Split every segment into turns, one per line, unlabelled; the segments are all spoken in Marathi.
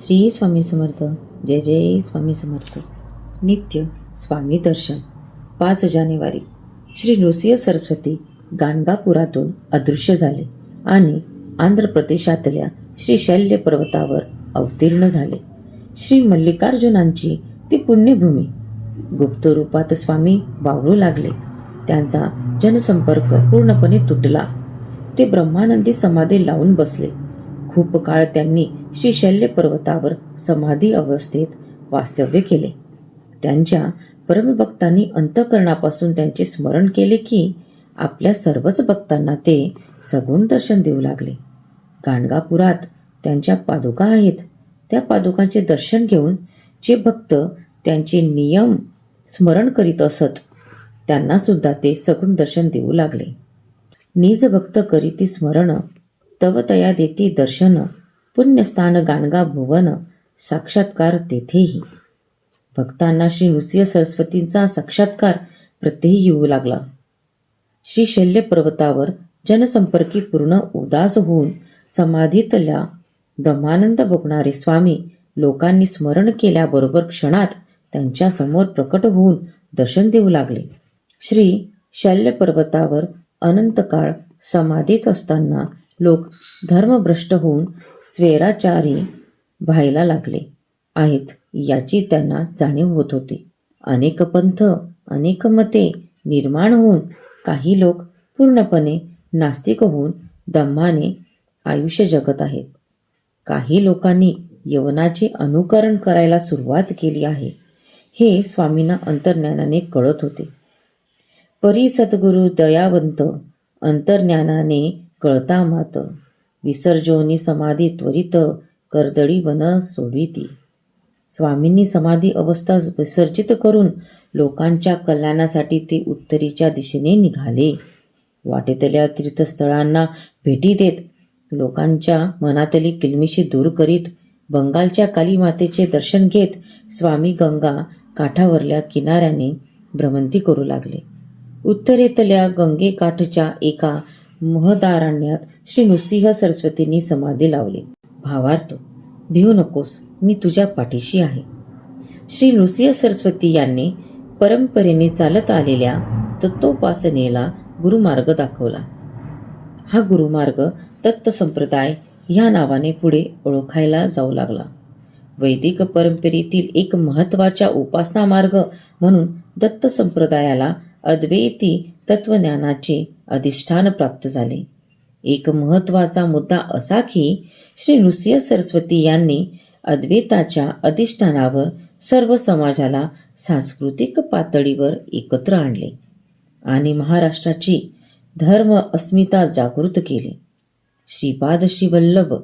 श्री स्वामी समर्थ जय जय स्वामी समर्थ. नित्य स्वामी दर्शन. पाच जानेवारी. श्री नृसिंह सरस्वती गाणगापुरातून अदृश्य झाले आणि आंध्र प्रदेशातल्या श्री शैल्य पर्वतावर अवतीर्ण झाले. श्री मल्लिकार्जुनांची ती पुण्यभूमी. गुप्त रूपात स्वामी वावरू लागले. त्यांचा जनसंपर्क पूर्णपणे तुटला. ते ब्रह्मानंदी समाधी लावून बसले. खूप काळ त्यांनी श्रीशल्य पर्वतावर समाधी अवस्थेत वास्तव्य केले. त्यांच्या परमभक्तांनी अंतकरणापासून त्यांचे स्मरण केले की आपल्या सर्वच भक्तांना ते सगुण दर्शन देऊ लागले. गाणगापुरात त्यांच्या पादुका आहेत. त्या पादुकांचे दर्शन घेऊन जे भक्त त्यांचे नियम स्मरण करीत असत त्यांनासुद्धा ते सगुण दर्शन देऊ लागले. निज भक्त करीती स्मरण तव तया देती दर्शन पुण्यस्थान गाणगा भुवन साक्षात्कार तेथेही. भक्तांना श्री नृसिंह सरस्वतींचा साक्षात्कार प्रत्येही येऊ लागला. श्री शल्य पर्वतावर जनसंपर्की पूर्ण उदास होऊन समाधीतल्या ब्रह्मानंद भोगणारे स्वामी लोकांनी स्मरण केल्याबरोबर क्षणात त्यांच्यासमोर प्रकट होऊन दर्शन देऊ लागले. श्री शल्य पर्वतावर अनंत काळ समाधीत असताना लोक धर्मभ्रष्ट होऊन स्वेराचारी व्हायला लागले आहेत याची त्यांना जाणीव होत होती. अनेक पंथ अनेक मते निर्माण होऊन काही लोक पूर्णपणे नास्तिक होऊन दम्माने आयुष्य जगत आहेत. काही लोकांनी यवनाचे अनुकरण करायला सुरुवात केली आहे. हे स्वामींना अंतर्ज्ञानाने कळत होते. परी सद्गुरु दयावंत अंतर्ज्ञानाने कळता मात. विसर्जोनी समाधी त्वरित कर्दळी वन सोडविती. स्वामींनी समाधी अवस्था विसर्जित करून लोकांच्या कल्याणासाठी ते उत्तरीच्या दिशेने निघाले. वाटेतल्या तीर्थस्थळांना भेटी देत लोकांच्या मनातली किलमिशी दूर करीत बंगालच्या कालीमातेचे दर्शन घेत स्वामी गंगा काठावरल्या किनाऱ्याने भ्रमंती करू लागले. उत्तरेतल्या गंगेकाठच्या एका महदारण्यात श्री नृसिंह सरस्वतींनी समाधी लावली. भावार्थ भिवू नकोस मी तुझ्या पाठीशी आहे. श्री नृसिंह सरस्वती यांनी परंपरेने चालत आलेल्या तत्वोपासनेला गुरुमार्ग दाखवला. हा गुरुमार्ग दत्त संप्रदाय ह्या नावाने पुढे ओळखायला जाऊ लागला. वैदिक परंपरेतील एक महत्त्वाच्या उपासना मार्ग म्हणून दत्त संप्रदायाला अद्वैती तत्वज्ञानाचे अधिष्ठान प्राप्त झाले. एक महत्त्वाचा मुद्दा असा की श्री नृसिंह सरस्वती यांनी अद्वैताच्या अधिष्ठानावर सर्व समाजाला सांस्कृतिक पातळीवर एकत्र आणले आणि महाराष्ट्राची धर्म अस्मिता जागृत केली. श्रीपाद श्रीवल्लभ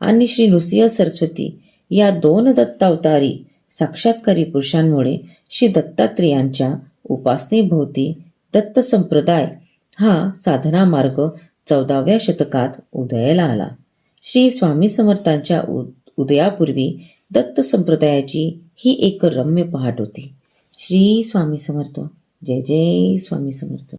आणि श्री नृसिंह सरस्वती या दोन दत्तावतारी साक्षात्कारी पुरुषांमुळे श्री दत्तात्रेयांच्या उपासनेभोवती दत्त संप्रदाय हा साधना मार्ग चौदाव्या शतकात उदयाला आला. श्री स्वामी समर्थांच्या उदयापूर्वी दत्त संप्रदायाची ही एक रम्य पहाट होती. श्री स्वामी समर्थ. जय जय स्वामी समर्थ.